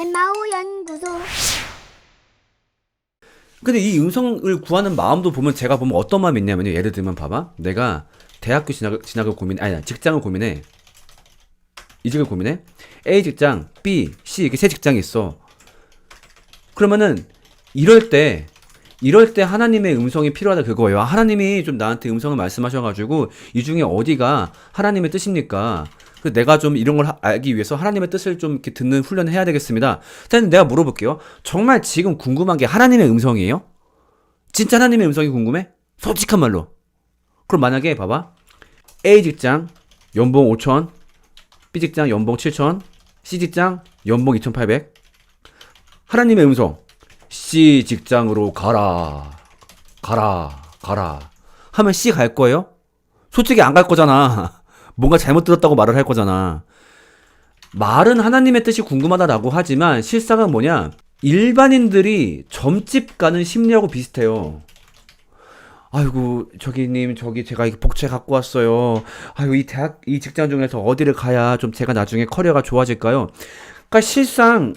엠마오 연구소 근데 이 음성을 구하는 마음도 보면 제가 보면 어떤 마음이 있냐면요. 예를 들면 봐봐. 내가 대학교 진학을, 진학을 고민, 아니, 직장을 고민해. 이직을 고민해. A 직장, B, C 이렇게 세 직장이 있어. 그러면은 이럴 때 이럴 때 하나님의 음성이 필요하다 그거예요. 하나님이 좀 나한테 음성을 말씀하셔가지고 이 중에 어디가 하나님의 뜻입니까? 그 내가 좀 이런 걸 하- 알기 위해서 하나님의 뜻을 좀 이렇게 듣는 훈련을 해야 되겠습니다. 일단 내가 물어볼게요. 정말 지금 궁금한 게 하나님의 음성이에요? 진짜 하나님의 음성이 궁금해? 솔직한 말로. 그럼 만약에 봐봐. A 직장 연봉 5천, B 직장 연봉 7천, C 직장 연봉 2,800. 하나님의 음성. C 직장으로 가라. 가라. 가라. 하면 C 갈 거예요? 솔직히 안 갈 거잖아. 뭔가 잘못 들었다고 말을 할 거잖아. 말은 하나님의 뜻이 궁금하다라고 하지만 실상은 뭐냐? 일반인들이 점집 가는 심리하고 비슷해요. 아이고 저기님 저기 제가 이 복채 갖고 왔어요. 아이고 이 대학 이 직장 중에서 어디를 가야 좀 제가 나중에 커리어가 좋아질까요? 그러니까 실상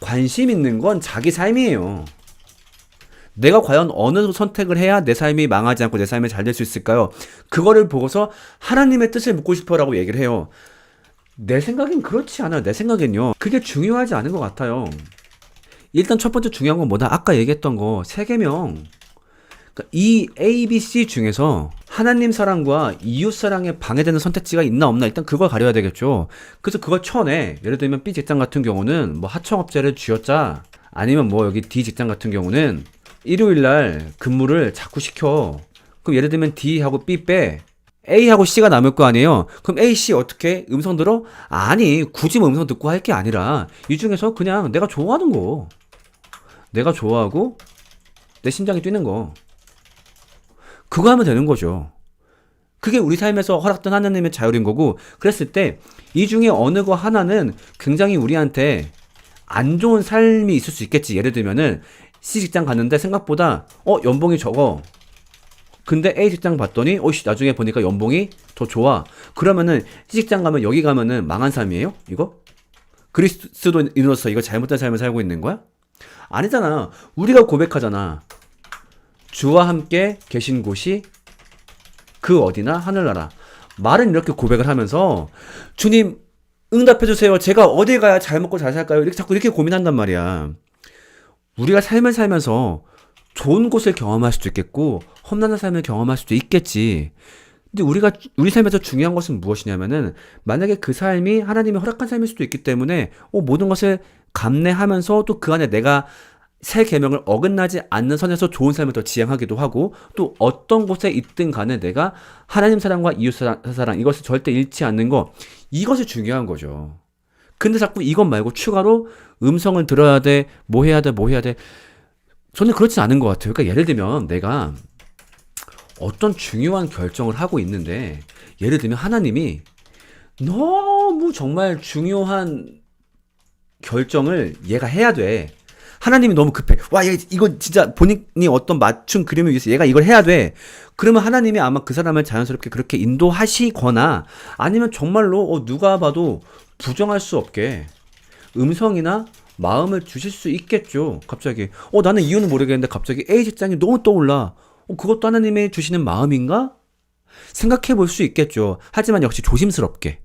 관심 있는 건 자기 삶이에요. 내가 과연 어느 선택을 해야 내 삶이 망하지 않고 내 삶이 잘 될 수 있을까요? 그거를 보고서 하나님의 뜻을 묻고 싶어라고 얘기를 해요. 내 생각엔 그렇지 않아요. 내 생각엔요. 그게 중요하지 않은 것 같아요. 일단 첫 번째 중요한 건 뭐다? 아까 얘기했던 거 세계명. 그러니까 이 A, B, C 중에서 하나님 사랑과 이웃 사랑에 방해되는 선택지가 있나 없나 일단 그걸 가려야 되겠죠. 그래서 그걸 쳐내. 예를 들면 B 직장 같은 경우는 뭐 하청업체를 쥐었자 아니면 뭐 여기 D 직장 같은 경우는 일요일 날 근무를 자꾸 시켜. 그럼 예를 들면 D하고 B 빼. A하고 C가 남을 거 아니에요? 그럼 A, C 어떻게? 음성 들어? 아니, 굳이 뭐 음성 듣고 할 게 아니라, 이 중에서 그냥 내가 좋아하는 거. 내가 좋아하고, 내 심장이 뛰는 거. 그거 하면 되는 거죠. 그게 우리 삶에서 허락된 하나님의 자율인 거고, 그랬을 때, 이 중에 어느 거 하나는 굉장히 우리한테 안 좋은 삶이 있을 수 있겠지. 예를 들면은, C 직장 갔는데 생각보다, 어, 연봉이 적어. 근데 A 직장 봤더니, 어이씨, 나중에 보니까 연봉이 더 좋아. 그러면은, C 직장 가면 여기 가면은 망한 삶이에요? 이거? 그리스도인으로서 이거 잘못된 삶을 살고 있는 거야? 아니잖아. 우리가 고백하잖아. 주와 함께 계신 곳이 그 어디나 하늘나라. 말은 이렇게 고백을 하면서 주님 응답해 주세요. 제가 어디 가야 잘 먹고 잘 살까요? 이렇게 자꾸 이렇게 고민한단 말이야. 우리가 삶을 살면서 좋은 곳을 경험할 수도 있겠고 험난한 삶을 경험할 수도 있겠지. 근데 우리가 우리 삶에서 중요한 것은 무엇이냐면은 만약에 그 삶이 하나님이 허락한 삶일 수도 있기 때문에 어, 모든 것을 감내하면서 또 그 안에 내가 새 계명을 어긋나지 않는 선에서 좋은 삶을 더 지향하기도 하고 또 어떤 곳에 있든 간에 내가 하나님 사랑과 이웃 사랑, 이것을 절대 잃지 않는 거 이것이 중요한 거죠. 근데 자꾸 이것 말고 추가로 음성을 들어야 돼, 뭐 해야 돼, 뭐 해야 돼. 저는 그렇진 않은 것 같아요. 그러니까 예를 들면 내가 어떤 중요한 결정을 하고 있는데 예를 들면 하나님이 너무 정말 중요한 결정을 얘가 해야 돼. 하나님이 너무 급해. 와, 얘, 이거 진짜 본인이 어떤 맞춤 그림을 위해서 얘가 이걸 해야 돼. 그러면 하나님이 아마 그 사람을 자연스럽게 그렇게 인도하시거나 아니면 정말로 어, 누가 봐도 부정할 수 없게 음성이나 마음을 주실 수 있겠죠. 갑자기. 어, 나는 이유는 모르겠는데 갑자기 A 직장이 너무 떠올라. 어, 그것도 하나님이 주시는 마음인가? 생각해 볼 수 있겠죠. 하지만 역시 조심스럽게.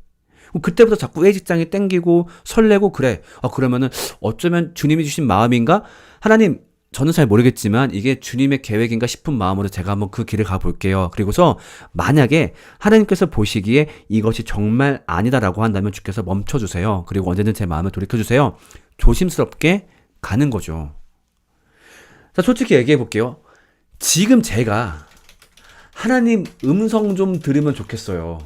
그때부터 자꾸 A 직장이 땡기고 설레고 그래. 아, 그러면은 어쩌면 주님이 주신 마음인가? 하나님, 저는 잘 모르겠지만 이게 주님의 계획인가 싶은 마음으로 제가 한번 그 길을 가볼게요. 그리고서 만약에 하나님께서 보시기에 이것이 정말 아니다라고 한다면 주께서 멈춰주세요. 그리고 언제든 제 마음을 돌이켜주세요. 조심스럽게 가는 거죠. 자, 솔직히 얘기해 볼게요. 지금 제가 하나님 음성 좀 들으면 좋겠어요.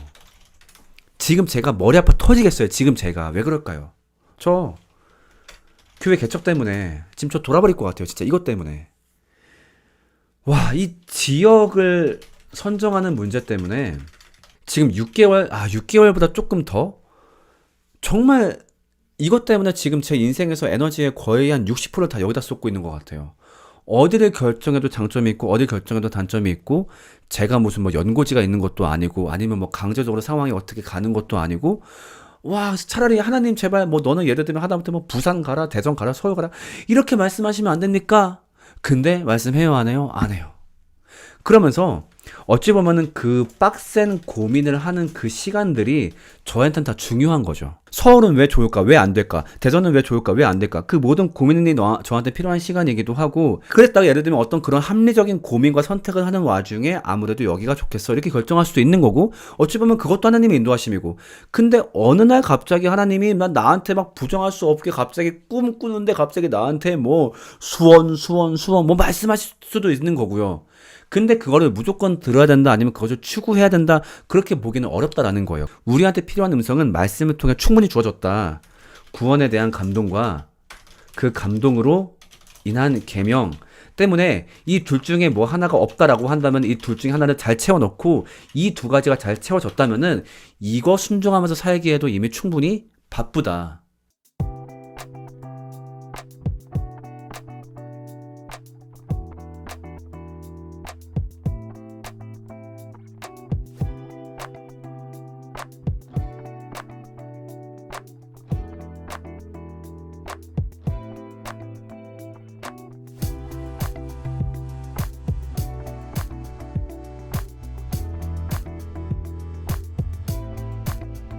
지금 제가 머리 아파 터지겠어요. 지금 제가. 왜 그럴까요? 저 교회 개척 때문에 지금 저 돌아버릴 것 같아요. 진짜 이것 때문에. 와, 이 지역을 선정하는 문제 때문에 지금 6개월, 아, 6개월보다 조금 더 정말 이것 때문에 지금 제 인생에서 에너지의 거의 한 60%를 다 여기다 쏟고 있는 것 같아요. 어디를 결정해도 장점이 있고 어디 결정해도 단점이 있고 제가 무슨 뭐 연고지가 있는 것도 아니고 아니면 뭐 강제적으로 상황이 어떻게 가는 것도 아니고 와, 차라리 하나님 제발 뭐 너는 예를 들면 하다못해 뭐 부산 가라, 대전 가라, 서울 가라. 이렇게 말씀하시면 안 됩니까? 근데 말씀해요, 안 해요? 안 해요. 그러면서 어찌 보면은 그 빡센 고민을 하는 그 시간들이 저한테는 다 중요한 거죠. 서울은 왜 좋을까? 왜 안 될까? 대전은 왜 좋을까? 왜 안 될까? 그 모든 고민이 너- 저한테 필요한 시간이기도 하고 그랬다가 예를 들면 어떤 그런 합리적인 고민과 선택을 하는 와중에 아무래도 여기가 좋겠어 이렇게 결정할 수도 있는 거고 어찌 보면 그것도 하나님의 인도하심이고 근데 어느 날 갑자기 하나님이 난 나한테 막 부정할 수 없게 갑자기 꿈 꾸는데 갑자기 나한테 뭐 수원 수원 수원 뭐 말씀하실 수도 있는 거고요. 근데 그거를 무조건 들어야 된다 아니면 그것을 추구해야 된다 그렇게 보기는 어렵다라는 거예요. 우리한테 필요한 음성은 말씀을 통해 충분히 주어졌다. 구원에 대한 감동과 그 감동으로 인한 계명 때문에 이 둘 중에 뭐 하나가 없다라고 한다면 이 둘 중에 하나를 잘 채워넣고 이 두 가지가 잘 채워졌다면은 이거 순종하면서 살기에도 이미 충분히 바쁘다.